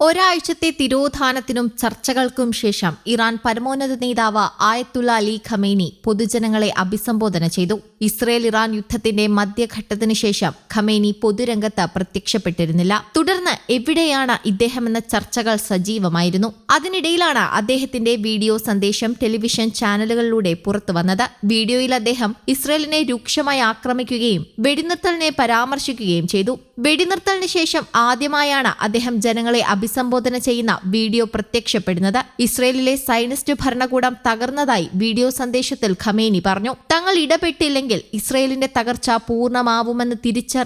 ഒരാഴ്ചത്തെ തിരോധാനത്തിനും ചർച്ചകൾക്കും ശേഷം ഇറാൻ പരമോന്നത നേതാവ് ആയത്തുള്ള അലി ഖമേനി പൊതുജനങ്ങളെ അഭിസംബോധന ചെയ്തു. ഇസ്രയേൽ ഇറാൻ യുദ്ധത്തിന്റെ മധ്യഘട്ടത്തിനു ശേഷം ഖമേനി പൊതുരംഗത്ത് പ്രത്യക്ഷപ്പെട്ടിരുന്നില്ല. തുടർന്ന് എവിടെയാണ് ഇദ്ദേഹമെന്ന ചർച്ചകൾ സജീവമായിരുന്നു. അതിനിടയിലാണ് അദ്ദേഹത്തിന്റെ വീഡിയോ സന്ദേശം ടെലിവിഷൻ ചാനലുകളിലൂടെ പുറത്തു വന്നത്. വീഡിയോയിൽ അദ്ദേഹം ഇസ്രയേലിനെ രൂക്ഷമായി ആക്രമിക്കുകയും വെടിനിർത്തലിനെ പരാമർശിക്കുകയും ചെയ്തു. വെടിനിർത്തലിന് ശേഷം ആദ്യമായാണ് അദ്ദേഹം ജനങ്ങളെ അഭിസംബോധന ചെയ്യുന്ന വീഡിയോ പ്രത്യക്ഷപ്പെടുന്നത്. ഇസ്രയേലിലെ സൈനിസ്റ്റ് ഭരണകൂടം തകർന്നതായി വീഡിയോ സന്ദേശത്തിൽ ഖമേനി പറഞ്ഞു. തങ്ങൾ ഇടപെട്ടില്ലെങ്കിൽ ഇസ്രയേലിന്റെ തകർച്ച പൂർണമാവുമെന്ന്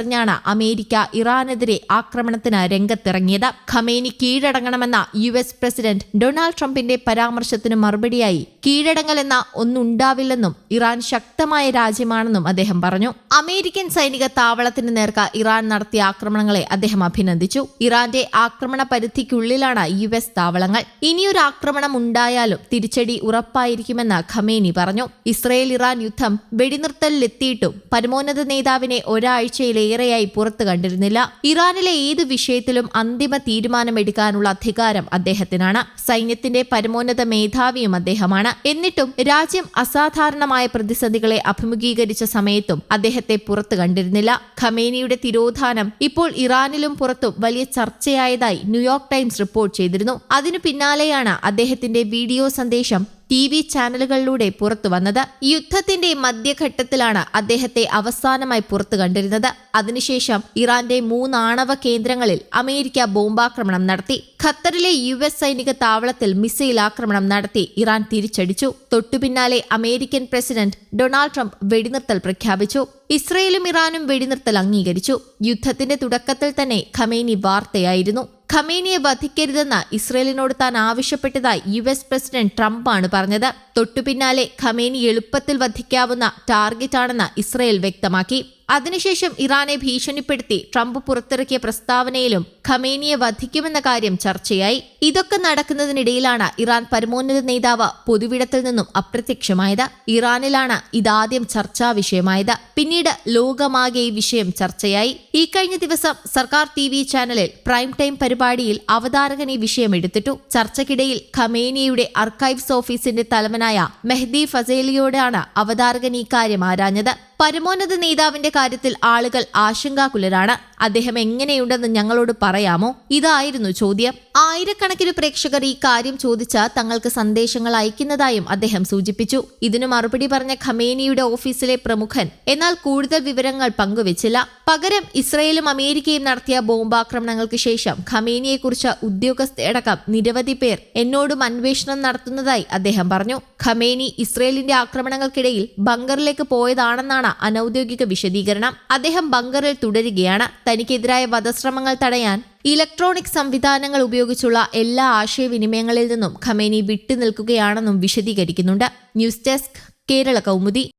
തിരിച്ചറിഞ്ഞാണ് അമേരിക്ക ഇറാനെതിരെ ആക്രമണത്തിന് രംഗത്തിറങ്ങിയത്. ഖമേനി കീഴടങ്ങണമെന്ന യു എസ് പ്രസിഡന്റ് ഡൊണാൾഡ് ട്രംപിന്റെ പരാമർശത്തിന് മറുപടിയായി കീഴടങ്ങൽ എന്ന ഒന്നുണ്ടാവില്ലെന്നും ഇറാൻ ശക്തമായ രാജ്യമാണെന്നും അദ്ദേഹം പറഞ്ഞു. അമേരിക്കൻ സൈനിക താവളത്തിന് നേർക്ക് ഇറാൻ നടത്തിയ ആക്രമണങ്ങളെ അദ്ദേഹം അഭിനന്ദിച്ചു. ഇറാന്റെ ആക്രമണ പരിധിക്കുള്ളിലാണ് യു എസ് താവളങ്ങൾ. ഇനിയൊരു ആക്രമണം ഉണ്ടായാലും തിരിച്ചടി ഉറപ്പായിരിക്കുമെന്ന് ഖമേനി പറഞ്ഞു. ഇസ്രയേൽ ഇറാൻ യുദ്ധം വെടിനിർത്തലിലെത്തിയിട്ടും പരമോന്നത നേതാവിനെ ഒരാഴ്ചയിലേറെയായി പുറത്തു കണ്ടിരുന്നില്ല. ഇറാനിലെ ഏത് വിഷയത്തിലും അന്തിമ തീരുമാനമെടുക്കാനുള്ള അധികാരം അദ്ദേഹത്തിനാണ്. സൈന്യത്തിന്റെ പരമോന്നത മേധാവിയും അദ്ദേഹമാണ്. എന്നിട്ടും രാജ്യം അസാധാരണമായ പ്രതിസന്ധികളെ അഭിമുഖീകരിച്ച സമയത്തും അദ്ദേഹത്തെ പുറത്തു കണ്ടിരുന്നില്ല. ഖമേനിയുടെ തിരോധാനം ഇപ്പോൾ ഇറാനിലും പുറത്തും വലിയ ചർച്ചയായതായി ന്യൂയോർക്ക് ടൈംസ് റിപ്പോർട്ട് ചെയ്തിരുന്നു. അതിനു പിന്നാലെയാണ് അദ്ദേഹത്തിന്റെ വീഡിയോ സന്ദേശം ടി വി ചാനലുകളിലൂടെ പുറത്തു വന്നത് യുദ്ധത്തിന്റെ മധ്യഘട്ടത്തിലാണ് അദ്ദേഹത്തെ അവസാനമായി പുറത്തു കണ്ടിരുന്നത്. അതിനുശേഷം ഇറാന്റെ മൂന്നാണവ കേന്ദ്രങ്ങളിൽ അമേരിക്ക ബോംബാക്രമണം നടത്തി. ഖത്തറിലെ യു എസ് സൈനിക താവളത്തിൽ മിസൈൽ ആക്രമണം നടത്തി ഇറാൻ തിരിച്ചടിച്ചു. തൊട്ടുപിന്നാലെ അമേരിക്കൻ പ്രസിഡന്റ് ഡൊണാൾഡ് ട്രംപ് വെടിനിർത്തൽ പ്രഖ്യാപിച്ചു. ഇസ്രയേലും ഇറാനും വെടിനിർത്തൽ അംഗീകരിച്ചു. യുദ്ധത്തിന്റെ തുടക്കത്തിൽ തന്നെ ഖമേനി വാർത്തയായിരുന്നു. ഖമേനിയെ വധിക്കരുതെന്ന് ഇസ്രയേലിനോട് താൻ ആവശ്യപ്പെട്ടതായി യു എസ് പ്രസിഡന്റ് ട്രംപാണ് പറഞ്ഞത്. തൊട്ടുപിന്നാലെ ഖമേനി എളുപ്പത്തിൽ വധിക്കാവുന്ന ടാർഗറ്റാണെന്ന് ഇസ്രയേൽ വ്യക്തമാക്കി. അതിനുശേഷം ഇറാനെ ഭീഷണിപ്പെടുത്തി ട്രംപ് പുറത്തിറക്കിയ പ്രസ്താവനയിലും ഖമേനിയെ വധിക്കുമെന്ന കാര്യം ചർച്ചയായി. ഇതൊക്കെ നടക്കുന്നതിനിടയിലാണ് ഇറാൻ പരമോന്നത നേതാവ് പൊതുവിടത്തിൽ നിന്നും അപ്രത്യക്ഷമായത്. ഇറാനിലാണ് ഇതാദ്യം ചർച്ചാ വിഷയമായത്. പിന്നീട് ലോകമാകെ ഈ വിഷയം ചർച്ചയായി. ഈ കഴിഞ്ഞ ദിവസം സർക്കാർ ടി വി ചാനലിൽ പ്രൈം ടൈം പരിപാടിയിൽ അവതാരകൻ ഈ വിഷയം എടുത്തിട്ടു. ചർച്ചയ്ക്കിടയിൽ ഖമേനിയുടെ അർക്കൈവ്സ് ഓഫീസിന്റെ തലവനായ മെഹ്ദി ഫസേലിയോടാണ് അവതാരകൻ ഈ കാര്യം ആരാഞ്ഞത്. പരമോന്നത നേതാവിന്റെ കാര്യത്തിൽ ആളുകൾ ആശങ്കാകുലരാണ്. അദ്ദേഹം എങ്ങനെയുണ്ടെന്ന് ഞങ്ങളോട് പറയാമോ? ഇതായിരുന്നു ചോദ്യം. ആയിരക്കണക്കിന് പ്രേക്ഷകർ ഈ കാര്യം ചോദിച്ച തങ്ങൾക്ക് സന്ദേശങ്ങൾ അയക്കുന്നതായും അദ്ദേഹം സൂചിപ്പിച്ചു. ഇതിനു മറുപടി പറഞ്ഞ ഖമേനിയുടെ ഓഫീസിലെ പ്രമുഖൻ. എന്നാൽ കൂടുതൽ വിവരങ്ങൾ പങ്കുവച്ചില്ല. പകരം ഇസ്രയേലും അമേരിക്കയും നടത്തിയ ബോംബാക്രമണങ്ങൾക്ക് ശേഷം ഖമേനിയെക്കുറിച്ച് ഉദ്യോഗസ്ഥയടക്കം നിരവധി പേർ എന്നോടും അന്വേഷണം നടത്തുന്നതായി അദ്ദേഹം പറഞ്ഞു. ഖമേനി ഇസ്രയേലിന്റെ ആക്രമണങ്ങൾക്കിടയിൽ ബങ്കറിലേക്ക് പോയതാണെന്നാണ് അനൌദ്യോഗിക വിശദീകരണം. അദ്ദേഹം ബങ്കറിൽ തുടരുകയാണ്. തനിക്കെതിരായ വധശ്രമങ്ങൾ തടയാൻ ഇലക്ട്രോണിക് സംവിധാനങ്ങൾ ഉപയോഗിച്ചുള്ള എല്ലാ ആശയവിനിമയങ്ങളിൽ നിന്നും ഖമേനി വിട്ടുനിൽക്കുകയാണെന്നും വിശദീകരിക്കുന്നുണ്ട്. News desk Kerala Kaumudi.